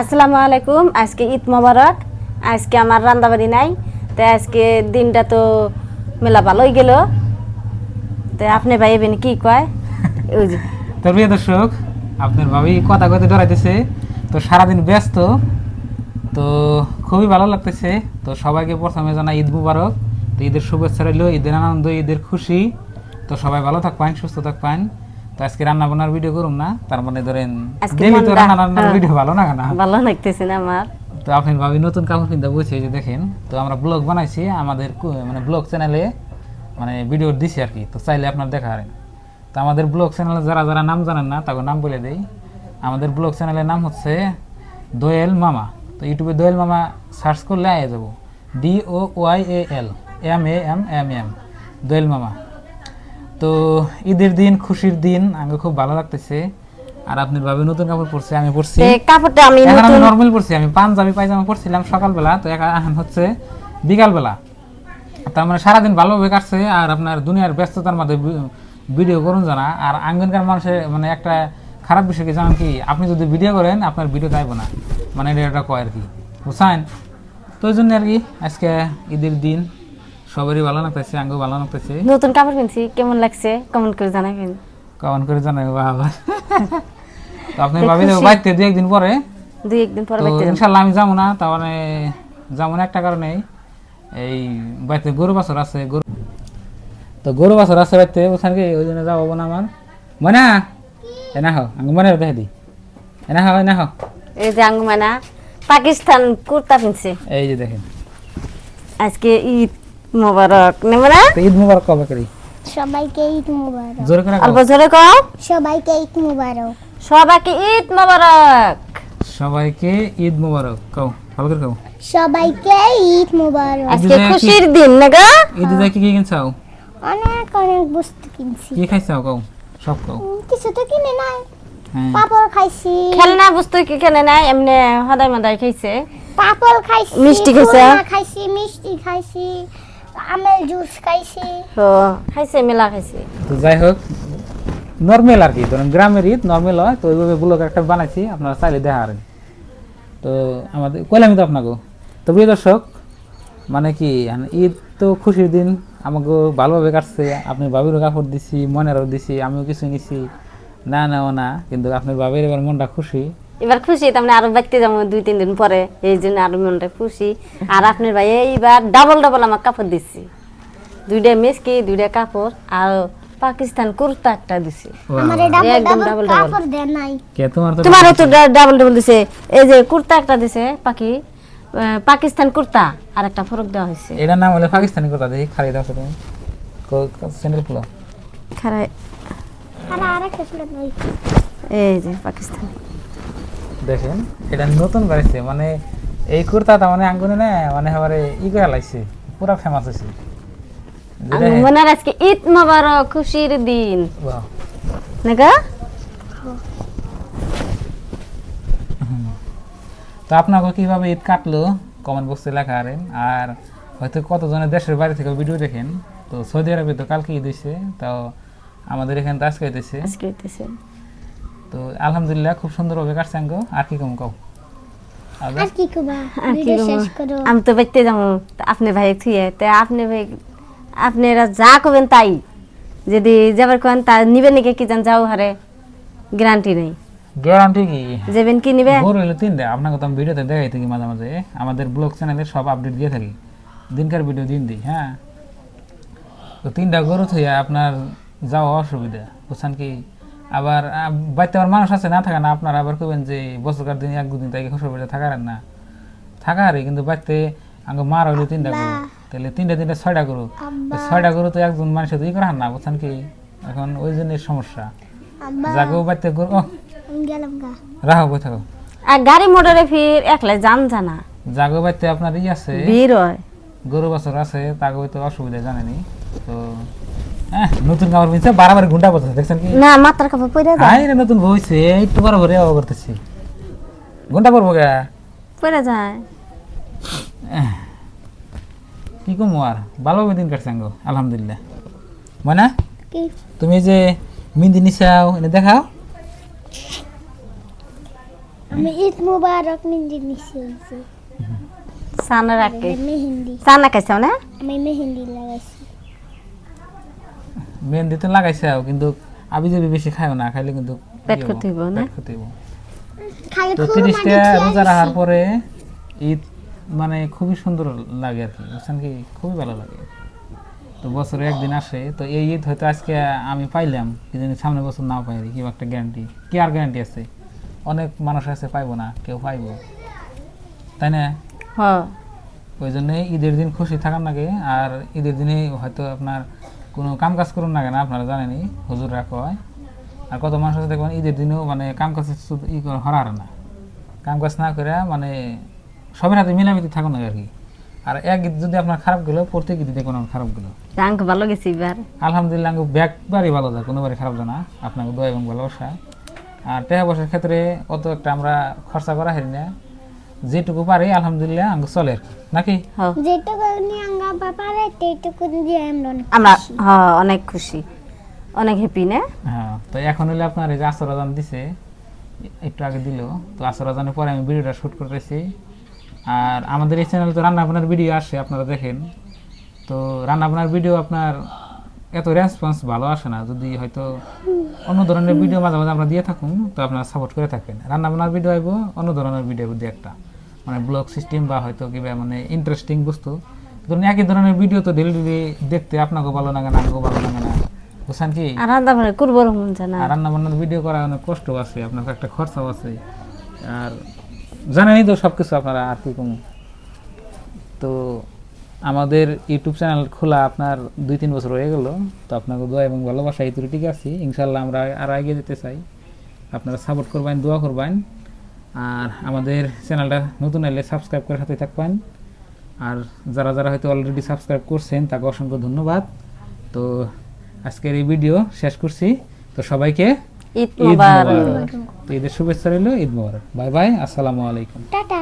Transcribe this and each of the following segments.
আসসালামু আলাইকুম আজকে ঈদ মোবারক আজকে আমার রান্দাবাড়ি নাই তো আজকে দিনটা তো মেলা ভালোই গেল। তো আপনি ভাই এবেন কি কয়? ওই যে। তো প্রিয় দর্শক আপনার ভাবি কথা কথা ডরাইতেছে তো সারাদিন ব্যস্ত তো খুবই ভালো লাগতেছে তো সবাইকে প্রথমে জানাই ঈদ মুবারক তো ঈদের শুভেচ্ছা রইল ঈদের আনন্দ ঈদের খুশি তো সবাই ভালো থাকবেন সুস্থ থাকবেন। তো আজকে রান্না বান্নার ভিডিও করুন না তার মানে ধরেন ডেলি তো রান্না রান্নার হ্যাঁ। ভিডিও ভালো না না ভালো লাগতেছে না আমার। তো আপনি ভাবি নতুন কাপড় কিনতে এই যে দেখেন তো আমরা ব্লগ বানাইছি আমাদের মানে ব্লগ চ্যানেলে মানে ভিডিও দিছি আর কি তো চাইলে আপনার দেখা হারেন তো আমাদের ব্লগ চ্যানেলে যারা যারা নাম জানেন না তাকে নাম বলে দেই। আমাদের ব্লগ চ্যানেলের নাম হচ্ছে দোয়েল মামা। তো ইউটিউবে দোয়েল মামা সার্চ করলে আয়ে যাব। D O Y A L M A M M M Doyel মামা। তো ঈদের দিন খুশির দিন আমাকে খুব ভালো লাগতেছে। আর আপনার ভাবে নতুন কাপড় পরছে আমি পরছি। কাপড়টা আমি এখন আমি নর্মাল পরছি আমি পাঞ্জাবি পায়জামা পরছিলাম সকালবেলা তো এখন হচ্ছে বিকালবেলা। তার মানে সারাদিন ভালোভাবে কাটছে আর আপনার দুনিয়ার ব্যস্ততার মধ্যে ভিডিও করুন জানা। আর আঙ্গনকার মানুষের মানে একটা খারাপ বিষয় কি জানেন কি? আপনি যদি ভিডিও করেন আপনার ভিডিও চাইব না। মানে এটা একটা কয় আর কি। বুঝছেন? তো ওই জন্য আর কি আজকে ঈদের দিন সবারই ভালো লাগতেছে আঙ্গও ভালো লাগতেছে। নতুন কাপড় কিনছি কেমন লাগছে? কমেন্ট করে জানাবেন। কমন করে জানাই বাবা। তো আপনি ভাবি বাড়িতে দু একদিন পরে? দুই একদিন পরে বাইতে যাব। ইনশাল্লাহ আমি যাব না তার মানে যাব না একটা কারণে এই বাড়িতে গরু বাছর আছে গরু তো গরু বাছর আছে বাড়িতে ওখানে কি ওই জন্য যাব না আমার। মনে এ না হো আমি মনে দেখে দিই এ না হো এ না হো এই যে আঙ্গুমানা পাকিস্তান কুর্তা কিনছে এই যে দেখেন। আজকে ঈদ। মোবারক। নেবে না তো ঈদ মুবারক কবে করি? সবাইকে ঈদ মুবারক। জোরে করে অল্প জোরে কও। সবাইকে ঈদ মুবারক। সবাইকে ঈদ মোবারক। সবাইকে ঈদ মুবারক। কও ভালো করে কও। সবাইকে ঈদ মুবারক। আজকে খুশির দিন না গো? ঈদ যাই কি কি কিনছাও? অনেক অনেক বস্তু কিনছি। কি খাইছাও কও? সব কও। কিছু তো কিনে নাই। হ্যাঁ। পাপড় খাইছি। খেলনা বস্তু কি খেলে নাই? এমনি সদাই মাদাই খাইছে। পাপড় খাইছি মিষ্টি খাইছে? খাইছি মিষ্টি খাইছি। আমের জুস খাইছি। তো খাইছে মেলা খাইছে। তো যাই হোক নর্মাল আর কি ধরেন গ্রামের ঈদ নর্মাল হয় তো ওইভাবে ব্লগ একটা বানাইছি আপনারা চাইলে দেখা হারেন তো আমাদের কইলামই তো আপনাকে। তো প্রিয় দর্শক মানে কি ঈদ তো খুশির দিন আমাকে ভালোভাবে কাটছে আপনি বাবিরও কাপড় দিছি মনেরও দিছি আমিও কিছু নিছি। না নেও না কিন্তু আপনার বাবির এবার মনটা খুশি। এবার খুশি তার মানে আরও বাড়তে যাব দুই তিন দিন পরে এই জন্য আরও মনটা খুশি। আর আপনার ভাই এইবার ডাবল ডাবল আমার কাপড় দিচ্ছি। দুইটা মেসকি দুইটা কাপড় আর পাকিস্তান কুর্তা একটা দিছি আমার একদম ডাবল ডাবল কাপড় দেয় নাই। কে তোমার তো তোমারও তো ডাবল ডাবল দিছে। এই যে কুর্তা একটা দিছে পাকি পাকিস্তান কুর্তা আর একটা ফরক দেওয়া হয়েছে। এটার নাম হলে পাকিস্তানি কথা দেখি খালি দাও তুমি। স্যান্ডেল খুলো খারাই এই যে পাকিস্তান। দেখেন এটা নতুন বাড়িছে মানে এই কুর্তাটা মানে আঙ্গুনে না মানে এবারে ই করে লাইছে পুরা ফেমাস হয়েছে আমি মনে আজকে ঈদ মোবারক খুশির দিন। নাগা? তো আপনাকে কীভাবে ঈদ কাটলো? কমেন্ট বক্সে লেখা আরেন আর হয়তো কতজনের দেশের বাইরে থেকে ভিডিও দেখেন তো সৌদি আরবে তো কালকে ঈদ হয়েছে তো আমাদের এখানে তো আজকে হইতেছে। আজকে হইতেছে। তো আলহামদুলিল্লাহ খুব সুন্দরভাবে কাটছে আঙ্গ। আর কি কম কও? আর কি কুবা? আর কি করো। আমি তো বাইতে যাব আপনি ভাই থুয়ে। তা আপনি ভাই আপনারা যা করবেন তাই। যদি যাবার কেন তা নিবেন নাকি কি জান যাও হারে? গ্যারান্টি নেই। গ্যারান্টি কি? যাবেন কি নিবে গরু হলো তিনটা। আপনাকে তো আমি ভিডিওতে দেখাই থাকি মাঝে মাঝে। আমাদের ব্লগ চ্যানেলে সব আপডেট দিয়ে থাকি। দিনকার ভিডিও দিন দিই হ্যাঁ? তো তিনটা গরু থইয়া আপনার যাওয়া অসুবিধা। বুঝছেন কি? আবার বাড়িতে আবার মানুষ আছে না থাকে না আপনারা আবার কবেন যে বছরকার দিন এক দুদিন তাই অসুবিধা থাকার না। থাকারই কিন্তু বাড়িতে আগে মার হইল তিনটা গরু। তাহলে তিনটা তিনটা ছয়টা গরু। ছয়টা গরু তো একজন মানুষের দুই করার না বুঝছেন কি? এখন ওই জন্য সমস্যা। যাকেও বাড়িতে গরু রাখো বই থাকো। আর গাড়ি মোটরে ফির একলা যান জানা। জাগো বাড়িতে আপনার ই আছে। গরু বছর আছে তাকে হয়তো অসুবিধা জানেনি। তো নতুন কাপড় পিনছে বারবার ঘুন্টা পড়তেছে দেখছেন কি? না মাথার কাপড় পরে যায়। আই রে নতুন বইছে একটু বড় ভরে আবার করতেছি। ঘণ্টা পড়ব গা। পরে যায়। কি কমো আর? ভালোভাবে দিন কাটছে আঙ্গো আলহামদুলিল্লাহ। ময়না? কি? তুমি যে মিন্দি নিছাও এনে দেখাও। আমি ঈদ মুবারক মেহেন্দি নিছি সানা রাখে। মেহেন্দি। সানা খাইছ না? আমি মেহেন্দি লাগাইছি। মেহেন্দি তো লাগাইছাও কিন্তু আবি যাবি বেশি খাইও না খাইলে কিন্তু পেট ক্ষতি হইবো না? পেট ক্ষতি হইবো। তো তিরিশটা রোজা। রাখার পরে ঈদ মানে খুবই সুন্দর লাগে আর কি বুঝছেন কি? খুবই ভালো লাগে। তো বছরে একদিন আসে তো এই ঈদ হয়তো আজকে আমি পাইলাম কিন্তু সামনে বছর না পাই কি একটা গ্যারান্টি কি আর গ্যারান্টি আছে? অনেক মানুষ আছে পাইবো না কেউ পাইবো। তাই না? হ। ওই জন্যে ঈদের দিন খুশি থাকার লাগে আর ঈদের দিনে হয়তো আপনার কোনো কাম কাজ করুন না না আপনারা জানেনই হুজুররা কয় আর কত মানুষ আছে দেখবেন ঈদের দিনেও মানে কাম কাজ শুধু ই হরার না। কাম কাজ না করে মানে সবের হাতে মিলামিতি থাকুন না আর কি। আর এক ঈদ যদি আপনার খারাপ গেলো প্রত্যেক ঈদে দেখুন আমার খারাপ গেলো। ভালো গেছি এবার? আলহামদুলিল্লাহ আমি ব্যাগবারই ভালো যায় কোনোবারই খারাপ যায় না। আপনাকে দোয়া এবং ভালোবাসা। আর টাকা পয়সার ক্ষেত্রে অত একটা আমরা খরচা করা হারি না। যেটুকু পারি আলহামদুলিল্লাহ আমি চলে আর কি। নাকি? হ যেটুকু নিয়ে আঙ্গা বাপারে সেইটুকু দিয়ে আমরা অনেক আমরা হ অনেক খুশি। অনেক হ্যাপি না? হ্যাঁ তো এখন হলে আপনার এই যে আসর আজান দিছে একটু আগে দিল। তো আসর আজানের পরে আমি ভিডিওটা শ্যুট করতেছি। আর আমাদের এই চ্যানেলে তো রান্না বান্নার ভিডিও আসে আপনারা দেখেন। তো রান্না বান্নার ভিডিও আপনার এত রেসপন্স ভালো আসে না। যদি হয়তো অন্য ধরনের ভিডিও মাঝে মাঝে আমরা দিয়ে থাকুন তো আপনারা সাপোর্ট করে থাকবেন রান্না বান্নার ভিডিও আইব অন্য ধরনের ভিডিও দিয়ে একটা। মানে ব্লগ সিস্টেম বা হয়তো কিবা মানে ইন্টারেস্টিং বস্তু। ধরুন একই ধরনের ভিডিও তো ডেলি ডেলি দেখতে আপনাকেও ভালো লাগে না আমাকেও ভালো লাগে না। বুঝছেন কি? আর রান্না বান্না করব মন জানা আর রান্না বান্নার ভিডিও করা অনেক কষ্ট আছে আপনার একটা খরচাও আছে। আর জানেনই তো সব কিছু আপনারা আর কি কম তো আমাদের ইউটিউব চ্যানেল খোলা আপনার দুই তিন বছর হয়ে গেল তো আপনাকে দোয়া এবং ভালোবাসা এই ঠিক আছে। ইনশাল্লাহ আমরা আর এগিয়ে যেতে চাই। আপনারা সাপোর্ট করবেন দোয়া করবেন। আর আমাদের চ্যানেলটা নতুন এলে সাবস্ক্রাইব করে সাথে থাকবেন। আর যারা যারা হয়তো অলরেডি সাবস্ক্রাইব করছেন তাকে অসংখ্য ধন্যবাদ। তো আজকের এই ভিডিও শেষ করছি। তো সবাইকে ঈদ মোবারক। ঈদের শুভেচ্ছা রইল ঈদ মোবারক। বাই বাই আসসালামু আলাইকুম। টাটা।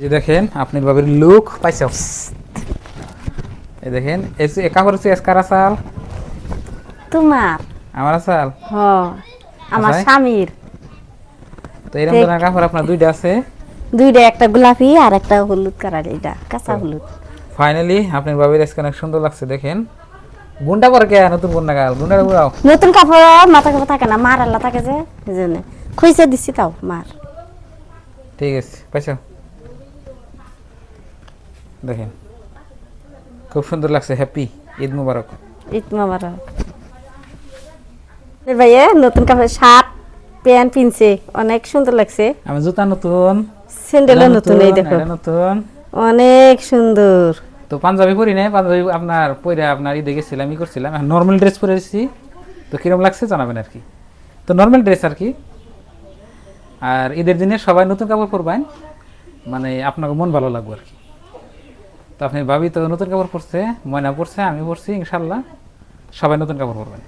যে দেখেন আপনার বাবার লুক পাইছে। এই দেখেন এসে একা করেছে এসকার আসাল? তোমার? আমার আসাল? হ। আমার। স্বামীর। তো এরকম ধরনের কাপড় আপনার দুইটা আছে। দুইটা একটা গোলাপি আর একটা হলুদ কালার এটা কাঁচা হলুদ। ফাইনালি আপনার বাবার আজকে অনেক সুন্দর লাগছে দেখেন। গুন্ডা পরে কে? নতুন গুন্ডা গাল গুন্ডা বুড়াও নতুন কাপড় মাথা কাপড় থাকে না মার আল্লাহ থাকে যে জন্য। খুঁজে দিছি তাও মার। ঠিক আছে পাইছো? দেখেন খুব সুন্দর লাগছে হ্যাপি ঈদ মুবারক। ঈদ মোবারক। ভাইয়ে নতুন কাপড় শার্ট প্যান্ট পিনছে অনেক সুন্দর লাগছে। আমি জুতা নতুন। স্যান্ডেলও এটা নতুন এই দেখো। নতুন। অনেক সুন্দর। তো পাঞ্জাবি পরি পাঞ্জাবি আপনার পরে আপনার ঈদে গেছিলাম ই করছিলাম। নর্মাল ড্রেস পরে এসেছি। তো কিরম লাগছে জানাবেন আর কি। তো নর্মাল ড্রেস আর কি। আর ঈদের দিনে সবাই নতুন কাপড় পরবেন। মানে আপনাকে মন ভালো লাগবে আর কি। তো আপনি ভাবি তো নতুন কাপড় পরছে ময়না পরছে আমি পরছি ইনশাল্লাহ। সবাই নতুন কাপড় পরবেন।